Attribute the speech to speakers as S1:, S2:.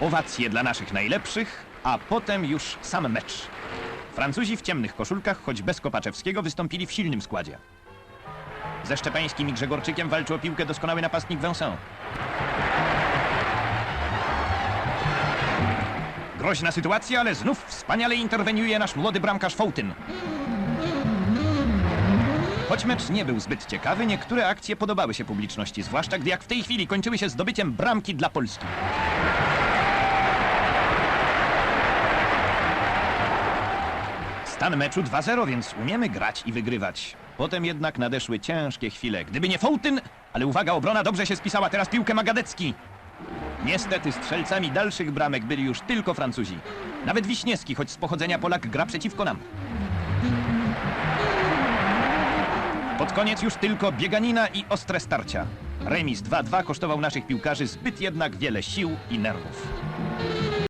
S1: Owacje dla naszych najlepszych, a potem już sam mecz. Francuzi w ciemnych koszulkach, choć bez Kopaczewskiego, wystąpili w silnym składzie. Ze Szczepańskim i Grzegorczykiem walczył o piłkę doskonały napastnik Vincent. Groźna sytuacja, ale znów wspaniale interweniuje nasz młody bramkarz Fołtyn. Choć mecz nie był zbyt ciekawy, niektóre akcje podobały się publiczności, zwłaszcza gdy jak w tej chwili kończyły się zdobyciem bramki dla Polski. Stan meczu 2-0, więc umiemy grać i wygrywać. Potem jednak nadeszły ciężkie chwile. Gdyby nie Fołtyn, ale uwaga, obrona dobrze się spisała, teraz piłkę ma Gadecki. Niestety strzelcami dalszych bramek byli już tylko Francuzi. Nawet Wiśniewski, choć z pochodzenia Polak, gra przeciwko nam. Pod koniec już tylko bieganina i ostre starcia. Remis 2-2 kosztował naszych piłkarzy zbyt jednak wiele sił i nerwów.